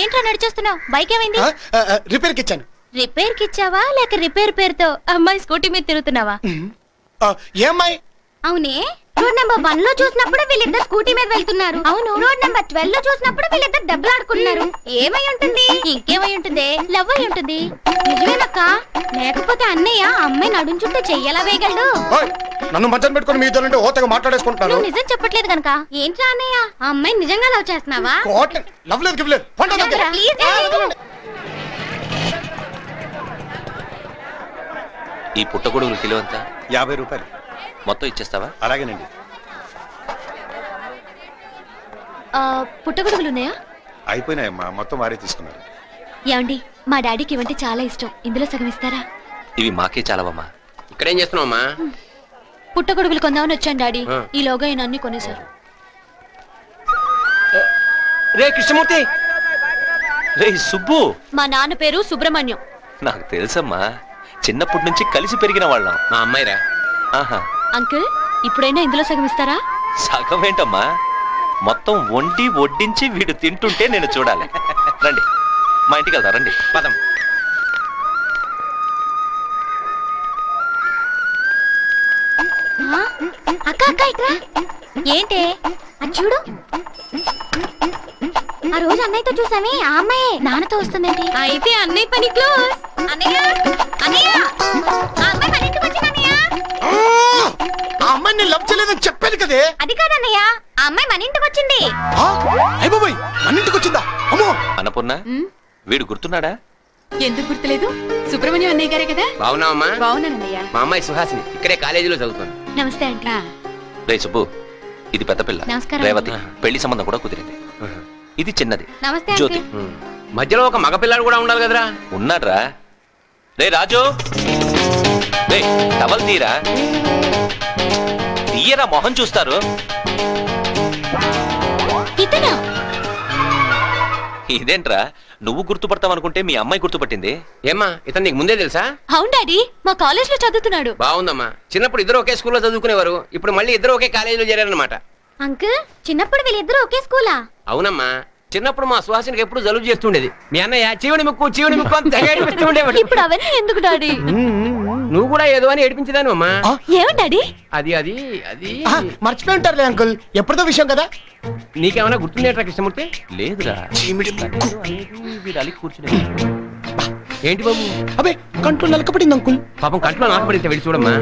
ఏంట్రా నడిచేస్తున్నావు? బైక్ ఏమైంది? రిపేర్కి ఇచ్చాను. రిపేర్కి ఇచ్చావా? లేక రిపేర్ పేరుతో అమ్మాయి స్కూటీ మీద తిరుగుతున్నావా? ఏమ్మాయి అవునే? రోడ్ నెంబర్ వన్లో చూసినప్పుడు వీళ్ళిద్దరు స్కూటీ మీద వెళ్తున్నారు. అవును. రోడ్ నెంబర్ ట్వెల్వ్లో చూసినప్పుడు వీళ్ళిద్దరు దెబ్బలాడుకున్నారు. ఏమై ఉంటుంది? ఇంకేమై ఉంటుంది? లవ్ అయి ఉంటుంది. నిజమేనక్క? లేకపోతే అన్నయ్య అమ్మాయి నడుం చుట్టూ చెయ్యలా వేయగలడు? ఓయ్, నన్ను మధ్యన పెట్టుకుని మీతో నుండి ఓతగా మాట్లాడేసుకుంటున్నాను నువ్వు నిజం చెప్పట్లేదు కనుక ఏంట్రా అన్నయ్య? ఆ అమ్మాయి నిజంగా లవ్ చేస్తున్నావా? కోట లవ్ లేదు గివ్. ఈ పుట్టగొడుగులు కిలో ఎంత? యాభై రూపాయలు. మొత్తం ఇచ్చేస్తావా? అలాగేనండి. పుట్టగొడుగులు ఉన్నాయా? అయిపోయినాయమ్మా మొత్తం వారే తీసుకున్నారు. ఏమండి మా డాడీకి ఇవంటే చాలా ఇష్టం. ఇందులో సగం ఇస్తారా? ఇవి మాకే చాలవమ్మా. ఇక్కడేం చేస్తున్నావమ్మా? పుట్టగొడుగులు కొందామని వచ్చాను డాడీ. ఆ. ఈలోగా ఈయన అన్ని కొనేశారు. రే కృష్ణమూర్తి! రే సుబ్బు! మా నాన్న పేరు సుబ్రహ్మణ్యం. నాకు తెలుసమ్మా చిన్నప్పటి నుంచి కలిసి పెరిగిన వాళ్ళం. మా అమ్మాయిరా. ఆహా. అంకుల్ ఇప్పుడైనా ఇందులో సగం ఇస్తారా? సగం ఏంటమ్మా? మొత్తం వండి వడ్డించి వీడు తింటుంటే నేను చూడాలి. రండి. మా ఇంటికి వెళ్తా రండి. పదం? అక్క అక్క ఇక్కడ. ఏంటే? అది చూడు. ఆ రోజు అన్నయ్యతో చూసామే ఆ అమ్మాయే. నాన్నతో వస్తుందండి అయితే అన్నయ్య పని క్లోజ్. అన్నయ్య! అన్నయ్య! ఆ అమ్మాయి వచ్చింది? కదే అది కాదన్నయ్య ఆ అమ్మాయి మన ఇంటికి వచ్చింది. మన ఇంటికి వచ్చిందా? అమ్మో! అన్నపూర్ణ వీడు గుర్తున్నాడా? ఎందుకు గుర్తులేదు? సుబ్రహ్మణ్యం అన్నయ్య గారే కదా? బాగున్నావమ్మా బాగున్నానన్నయ్య మా అమ్మాయి సుహాసిని ఇక్కడే కాలేజీలో చదువుతుంది. నమస్తే ఆంటీ. రే సుబ్బు ఇది పెద్ద పిల్ల. నమస్కారం. రేవతి పెళ్ళి సంబంధం కూడా కుదిరింది. ఇది చిన్నది. నమస్తే జ్యోతి. మధ్యలో ఒక మగపిల్లాడు కూడా ఉండాలి కదరా? ఉన్నాడ్రా. రే రాజు. రే టవల్ తీరా? తీయరా మొహం చూస్తారు? ఇతనా. ఇదేంట్రా? నువ్వు గుర్తుపడతావనుకుంటే మీ అమ్మాయి గుర్తుపట్టింది. ఏమ్మా ఇతను నీకు ముందే తెలుసా? అవును డాడీ మా కాలేజ్లో చదువుతున్నాడు. బాగుందమ్మా. చిన్నప్పుడు ఇద్దరు ఒకే స్కూల్లో చదువుకునేవారు. ఇప్పుడు మళ్ళీ ఇద్దరు ఒకే కాలేజీలో చేరారనమాట అంకుల్ చిన్నప్పుడు వీళ్ళిద్దరూ ఒకే స్కూలా? అవునమ్మా. చిన్నప్పుడు మా సుహాసినికి ఎప్పుడు జలుబు చేస్తుండేది మీ అన్నయ్య చీవుడి ముక్కు చీవుడి ముక్కు అని ఇప్పుడు అవన్నీ ఎందుకు డాడీ? నువ్వు కూడా ఏదో అని ఏడిపించేదాను అమ్మా. ఆ, ఏమండి డాడీ? అది అది అది. మర్చిపోయి ఉంటారులే అంకుల్. ఎప్పటిదో విషయం కదా. నీకేమైనా గుర్తుందేట్రా కృష్ణమూర్తి? లేదురా. చీమిడి ముక్కు. వీడు అలిగి కూర్చుని ఏంటి బాబు? అబే కంట్లో నలకపడింది అంకుల్. పాపం కంట్లో నాకపడితే వెళ్ళి చూడమ్మా.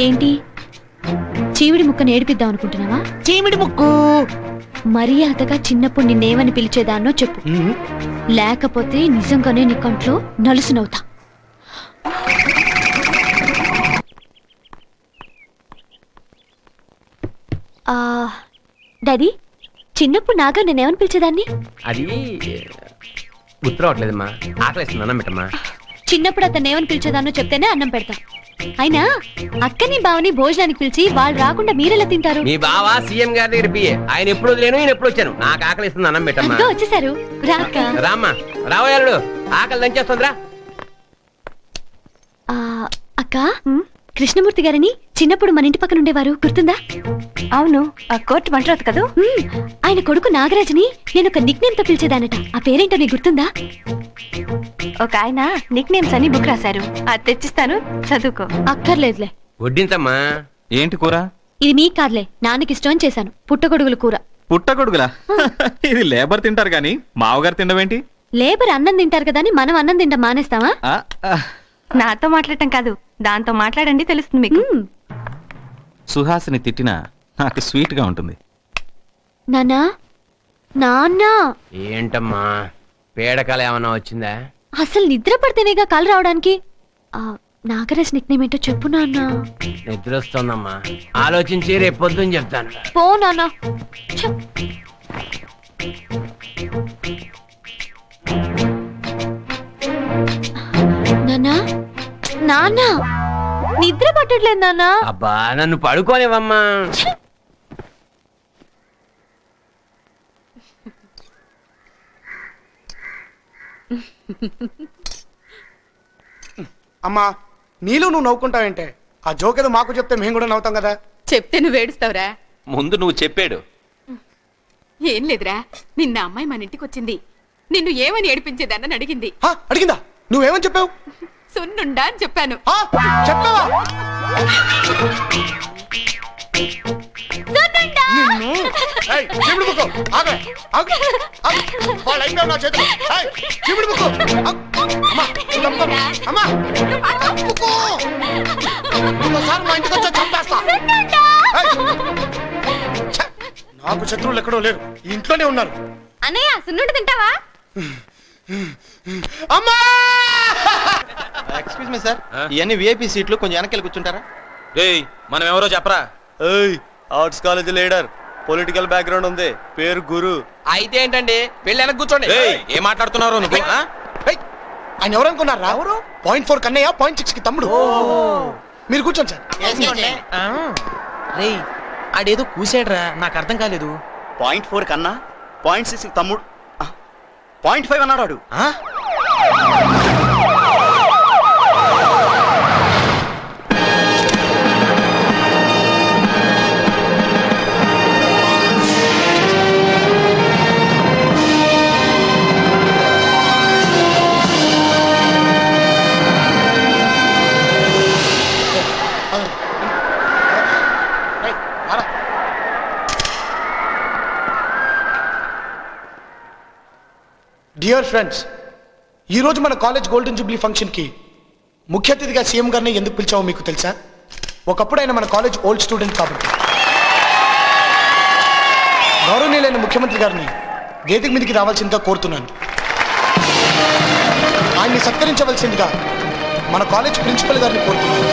ఏంటి? చీవిడి ముక్కను ఏడిపిద్దాం అనుకుంటున్నావా? చీమిడి ముక్కు. మర్యాదగా చిన్నప్పుడు నిన్నేమని పిలిచేదాన్నో చెప్పు. లేకపోతే నిజంగానే నీ కంట్లో నలుసునవుతా. ఆ, డాడీ చిన్నప్పుడు నాగా నేనేమని పిలిచేదాన్ని? అది గుర్తు రావట్లేదమ్మా ఆకలిస్తుంది అన్నం పెట్టమ్మా చిన్నప్పుడు అతను ఏమని పిలిచేదాన్నో చెప్తేనే అన్నం పెడతాం. అయినా అక్కని బావని భోజనానికి పిలిచి వాళ్ళు రాకుండా మీరెలా తింటారు? మీ బావ సీఎం గారి దగ్గర బియ్యే ఆయన ఎప్పుడు వదిలేను ఈయన ఎప్పుడు వచ్చాను. నాకు ఆకలిస్తుంది అన్నం పెట్టమ్మా. అదిగో వచ్చేసారు. రాక రామ్మా. రావయాలుడు ఆకలి దంచేస్తుందిరా. ఆ, అక్క? కృష్ణమూర్తి గారని చిన్నప్పుడు మన ఇంటి పక్కన ఉండేవారు గుర్తుందా? అవును ఆ కోర్టు మంటరాదు కదా. ఆయన కొడుకు నాగరాజుని నేను ఒక నిక్ నేమ్తో పిలిచేదానట. ఆ పేరేంటో నీకు గుర్తుందా? ఒక ఆయన నిక్ నేమ్స్ అని బుక్ రాశారు. అది తెచ్చిస్తాను చదువుకో. అక్కర్లేదులే. వడ్డించమ్మా ఏంటి కూర? ఇది నీకు కాదులే నాన్నకి ఇష్టం చేశాను. పుట్టగొడుగుల కూర. పుట్టగొడుగులా? ఇది లేబర్ తింటారు గాని మావగారు తినవేంటి లేబర్ అన్నం తింటారు కదా అని మనం అన్నం తింటాం మానేస్తావా నాతో మాట్లాడటం కాదు దాంతో మాట్లాడండి తెలుస్తుంది మీకు. సుహాసిని తిట్టినా నాకు స్వీట్గా ఉంటుంది. నాన్నా? నాన్న? ఏంటమ్మా? పేడకాల ఏమన్నా వచ్చిందా? అసలు నిద్ర పడితేనేగా కళ్ళు రావడానికి? ఆ, నాగరాజ్ నిక్ నేమ్ ఏంటో చెప్పు నాన్న. నిద్ర వస్తుందమ్మా ఆలోచించి రేపు పొద్దున్న చెప్తాను. పో. నాన్నా. నాన్న. అబ్బా నన్ను పడుకోనివమ్మా అమ్మా నీళ్ళు నువ్వు నవ్వుకుంటావేంటే? ఆ జోక్ ఏదో మాకు చెప్తే మేము కూడా నవ్వుతాం కదా? చెప్తే నువ్వు ఏడుస్తావురా? ముందు నువ్వు చెప్పాడు. ఏం లేదురా నిన్న అమ్మాయి మన ఇంటికి వచ్చింది నిన్ను ఏమని ఏడిపించేదాన్ని అడిగింది. అడిగిందా? నువ్వేమని చెప్పావు? సున్నుండా అని చెప్పాను. చెప్పావా? నాకు శత్రువులు ఎక్కడో లేరు. ఇంట్లోనే ఉన్నారు. అన్నయ్య సున్నుండి తింటావా? అమ్మా! ఎక్స్క్యూజ్ మీ సార్ ఇవన్నీ విఐపి సీట్లు కొంచెం వెనకెళ్ళి కూర్చుంటారా? ఏయ్ మనం ఎవరో చెప్పరా? ఏయ్ arts college leader political background ఉంది పేరు గురు. అయితే ఏంటండి? వెళ్ళి వెనక్కి కూర్చోండి. ఏం మాట్లాడుతున్నారు నువ్వు? ఆ? ఏయ్, ఆయన ఎవరు అనుకున్నారా? ఎవరు? పాయింట్ ఫోర్ కన్నయ్య పాయింట్ సిక్స్కి తమ్ముడు మీరు కూర్చోండి సార్. రేయ్ ఆడేదో కూసాడ్రా నాకు అర్థం కాలేదు. పాయింట్ ఫోర్ కన్నా పాయింట్ సిక్స్ తమ్ముడు. పాయింట్ ఫైవ్ అన్నాడు డియర్ ఫ్రెండ్స్ ఈరోజు మన కాలేజ్ గోల్డెన్ జూబ్లీ ఫంక్షన్కి ముఖ్య అతిథిగా సీఎం గారిని ఎందుకు పిలిచావో మీకు తెలుసా? ఒకప్పుడు ఆయన మన కాలేజ్ ఓల్డ్ స్టూడెంట్ కాబట్టి. గౌరవనీయులైన ముఖ్యమంత్రి గారిని వేదిక మీదకి రావాల్సిందిగా కోరుతున్నాను. ఆయన్ని సత్కరించవలసిందిగా మన కాలేజ్ ప్రిన్సిపల్ గారిని కోరుతున్నాను.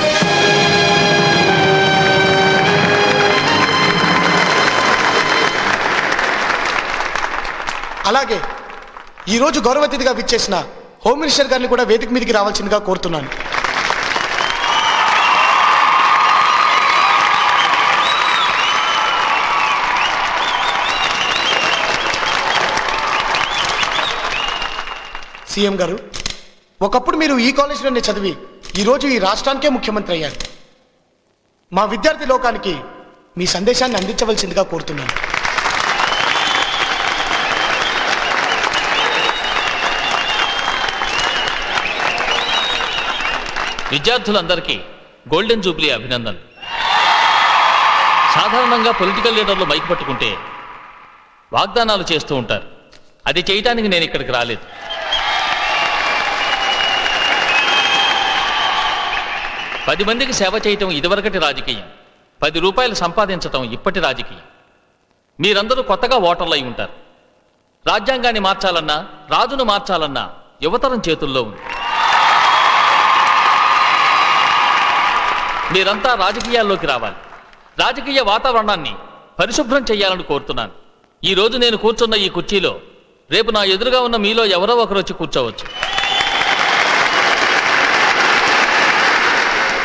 అలాగే ఈరోజు గౌరవతిథిగా విచ్చేసిన హోమ్ మినిస్టర్ గారిని కూడా వేదిక మీదకి రావాల్సిందిగా కోరుతున్నాను. సీఎం గారు ఒకప్పుడు మీరు ఈ కాలేజీలోనే చదివి ఈరోజు ఈ రాష్ట్రానికే ముఖ్యమంత్రి అయ్యారు. మా విద్యార్థి లోకానికి మీ సందేశాన్ని అందించవలసిందిగా కోరుతున్నాను. విద్యార్థులందరికీ గోల్డెన్ జూబ్లీ అభినందనలు. సాధారణంగా పొలిటికల్ లీడర్లు మైక్ పట్టుకుంటే వాగ్దానాలు చేస్తూ ఉంటారు. అది చేయటానికి నేను ఇక్కడికి రాలేదు. పది మందికి సేవ చేయటం ఇదివరకటి రాజకీయం. పది రూపాయలు సంపాదించటం ఇప్పటి రాజకీయం. మీరందరూ కొత్తగా ఓటర్లు అయి ఉంటారు. రాజ్యాంగాన్ని మార్చాలన్నా రాజును మార్చాలన్నా యువతరం చేతుల్లో ఉంది. మీరంతా రాజకీయాల్లోకి రావాలి. రాజకీయ వాతావరణాన్ని పరిశుభ్రం చేయాలని కోరుతున్నాను. ఈ రోజు నేను కూర్చున్న ఈ కుర్చీలో రేపు నా ఎదురుగా ఉన్న మీలో ఎవరో ఒకరు వచ్చి కూర్చోవచ్చు.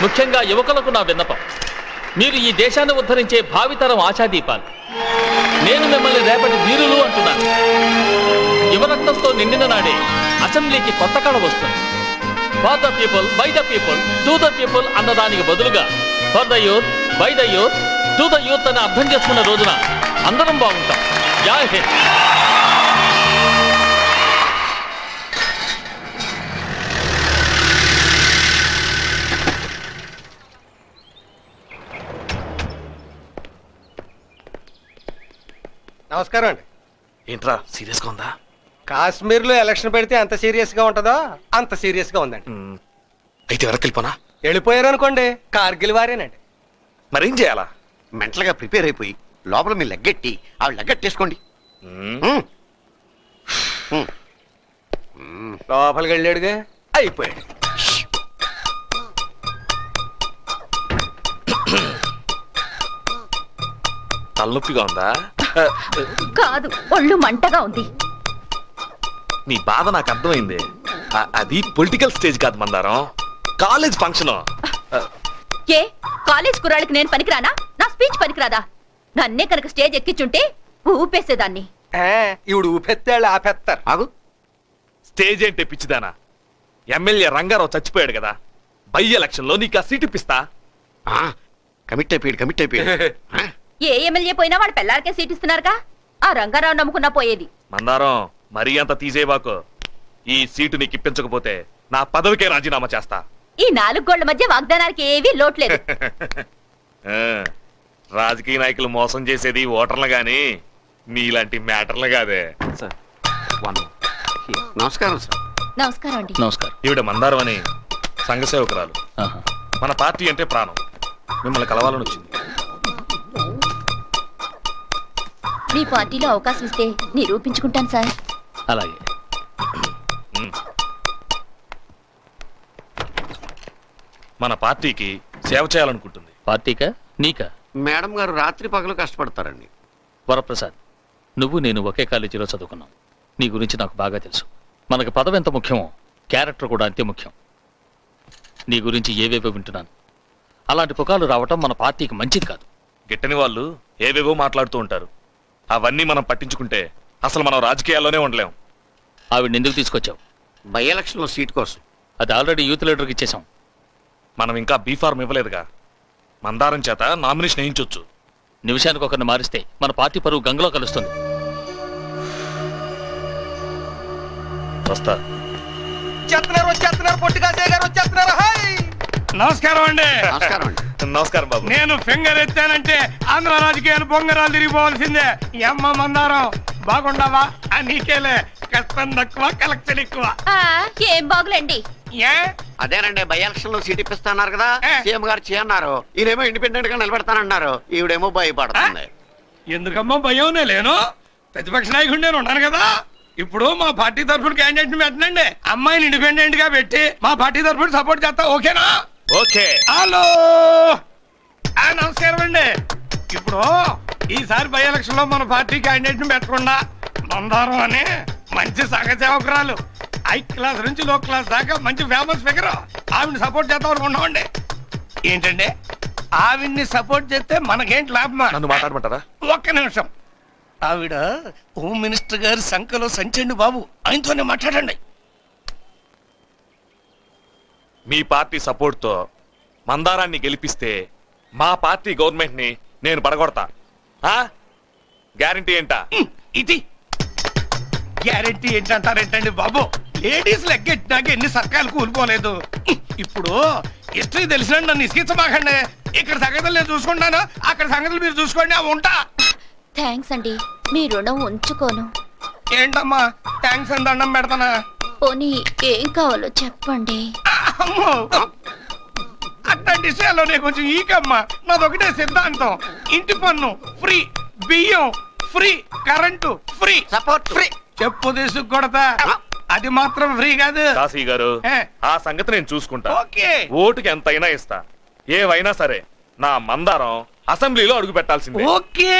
ముఖ్యంగా యువకులకు నా విన్నపం. మీరు ఈ దేశాన్ని ఉద్ధరించే భావితరం ఆశాదీపాలు. నేను మిమ్మల్ని రేపటి వీరులు అంటున్నాను. యువరక్తంతో నిండిన నాడే అసెంబ్లీకి కొత్త కళ వస్తుంది. For the people by the people to the people అన్నదానికి బదులుగా. For the youth by the youth to the youth అని అర్థం చేసుకున్న రోజున అందరం బాగుంటాం. జై హింద్. నమస్కారం అండి. ఏంట్రా సీరియస్గా ఉందా? కాశ్మీర్లో ఎలక్షన్ పెడితే ఎంత సీరియస్గా ఉంటుందో? అంత సీరియస్గా ఉందండి అయితే వెనక్కి వెళ్ళిపోనా? వెళ్ళిపోయారు అనుకోండి కార్గిల్ వారేనండి. మరేం చేయాలా? మెంటల్గా ప్రిపేర్ అయిపోయి లోపల మీ లెగ్గెట్టి ఆవిడ లెగ్గెట్టేసుకోండి. లోపలికి వెళ్ళాడుగా? అయిపోయాడు. తలనొప్పిగా ఉందా? కాదు ఒళ్ళు మంటగా ఉంది. నీ బాధ నాకు అర్థమైంది. అది పొలిటికల్ స్టేజ్ కాదు మందారం. కాలేజ్ ఫంక్షన్ ఏ? కాలేజ్ కుర్రాళ్ళకి నేను పనికిరానా? నా స్పీచ్ పనికిరాదా? నన్నే కనుక స్టేజ్ ఎక్కించుంటే ఊపేసేదాన్ని. ఆ, ఈవిడ ఊపెత్తాళ్ళు ఆపేస్తారు ఆగు. స్టేజ్ ఏంటి పిచ్చిదానా? ఎమ్మెల్యే రంగారావు చచ్చిపోయాడు కదా. బై ఎలక్షన్లో నీకు ఆ సీట్ ఇప్పిస్తా. ఆ, కమిట్ అయిపోయాడు కమిట్ అయిపోయాడు. ఏ ఎమ్మెల్యే పోయినా వాడు పిల్లలకే సీట్ ఇస్తున్నారుగా? ఆ రంగారావు నమ్ముకున్నా పోయేది. మందారం మరీ అంత తీసేయబాకు ఈ సీటు నీకు ఇప్పించకపోతే నా పదవికే రాజీనామా చేస్తా. ఈ నాలుగు గోళ్ళ మధ్య వాగ్దానానికి ఏవీ లోట్లేదు ఆ, రాజకీయ నాయకులు మోసం చేసేది ఓటర్లు గాని నీలాంటి మ్యాటర్లు కాదే. నమస్కారం సార్. నమస్కారం అండి. నమస్కారం. ఈవిడ మందారం అని సంఘ సేవకురాలు. మన పార్టీ అంటే ప్రాణం. మిమ్మల్ని కలవాలని వచ్చింది. మీ పార్టీలో అవకాశం ఇస్తే నిరూపించుకుంటాను సార్. అలాగే. మన పార్టీకి సేవ చేయాలనుకుంటుంది. పార్టీకా? నీకా? మేడం గారు రాత్రి పగలు కష్టపడతారండి. వరప్రసాద్ నువ్వు నేను ఒకే కాలేజీలో చదువుకున్నాం. నీ గురించి నాకు బాగా తెలుసు. మనకు పదవి ఎంత ముఖ్యమో క్యారెక్టర్ కూడా అంతే ముఖ్యం. నీ గురించి ఏవేవో వింటున్నాను. అలాంటి పుకాలు రావటం మన పార్టీకి మంచిది కాదు. గిట్టని వాళ్ళు ఏవేవో మాట్లాడుతూ ఉంటారు. అవన్నీ మనం పట్టించుకుంటే అసలు మనం రాజకీయాల్లోనే ఉండలేం. ఆవిడ ఎందుకు తీసుకొచ్చావు. బై ఎలక్షన్లో సీట్ కోసం. అది ఆల్రెడీ యూత్ లీడర్కి ఇచ్చేసాం మనం ఇంకా బీఫార్మ్ ఇవ్వలేదుగా. మందారం చేత నామినేషన్ వేయించొచ్చు. నిమిషానికి ఒకరిని మారిస్తే మన పార్టీ పరువు గంగలో కలుస్తుంది. వస్తా. వచ్చేస్తున్నారు వచ్చేస్తున్నారు పొట్టిగా గారు వచ్చేస్తున్నారు హాయ్ నమస్కారం అండి. నమస్కారం అండి. నమస్కారం బాబు. నేను ఫింగర్ ఎత్తానంటే ఆంధ్ర రాజకీయాలు బొంగరాలు తిరిగిపోవాల్సిందే. ఈ అమ్మ మందారం. బాగుండవా? ఆ నీకేలే. కష్టం తక్కువ కలెక్షన్ ఎక్కువ. ఆ, ఏం బాగులేండి. ఏ? అదేనండి బై ఎలక్షన్లో సీట్ ఇప్పిస్తాన్నారు కదా? సీఎం గారు చేయన్నారు ఈయనేమో ఇండిపెండెంట్గా నిలబెడతానన్నారు ఈవిడేమో భయపడుతుంది. ఎందుకమ్మా భయంనే లేను? ప్రతిపక్ష నాయకుడు నేను ఉన్నాను కదా? ఇప్పుడు మా పార్టీ తరఫున క్యాండిడేట్ని పెట్టనండి. అమ్మాయిని ఇండిపెండెంట్గా పెట్టి మా పార్టీ తరఫున సపోర్ట్ చేస్తా ఓకేనా? ఓకే. హలో! ఆ, నమస్కారం అండి. ఇప్పుడు ఈసారి బై ఎలక్షన్లో మన పార్టీ క్యాండిడేట్ని పెట్టకుండా మందారం అని మంచి సగ సేవకురాలు హై క్లాస్ నుంచి లో క్లాస్ దాకా మంచి ఫేమస్ ఫిగర్ ఆవిడ్ని సపోర్ట్ చేద్దాం అనుకున్నామండి ఏంటండి? ఆవిడ్ని సపోర్ట్ చేస్తే మనకేంటి లాభమా? నన్ను మాట్లాడమంటారా? ఒక్క నిమిషం. ఆవిడ హోమ్ మినిస్టర్ గారి సంఖలో సంచండి బాబు. ఆయనతోనే మాట్లాడండి. మీ పార్టీ సపోర్ట్తో మందారాన్ని గెలిపిస్తే మా పార్టీ గవర్నమెంట్ని నేను పడగొడతా. గ్యారంటీ ఏంటా? ఇది. గ్యారెంటీ ఏంటంటారేంటండి బాబు. లేడీస్ లెగ్గెట్టినాక ఎన్ని సర్కాలు కూలిపోలేదు. ఇప్పుడు హిస్టరీ తెలిసిన నన్ను ఇసుకించమాకండి ఇక్కడ సంగతులు నేను చూసుకుంటాను. అక్కడ సంగతులు మీరు చూసుకోండి అవి ఉంటా. థ్యాంక్స్ అండి. మీ రుణం ఉంచుకోను. ఏంటమ్మా? థ్యాంక్స్ అని దండం పెడతానా? పోనీ ఏం కావాలో చెప్పండి. అమ్మో! నేను కొంచెం ఈకమ్మా నాదొకటే సిద్ధాంతం. ఇంటి పన్ను ఫ్రీ. బియ్యం free. Current free. Support. Free. చెప్పు తీసుకు కొడతా అది మాత్రం ఫ్రీ కాదు. కాశీ గారు ఏ. ఆ సంగతి నేను చూసుకుంటా. ఓకే. ఓటుకి ఎంతైనా ఇస్తా. ఏవైనా సరే నా మందారం అసెంబ్లీలో అడుగు పెట్టాల్సిందే. ఓకే.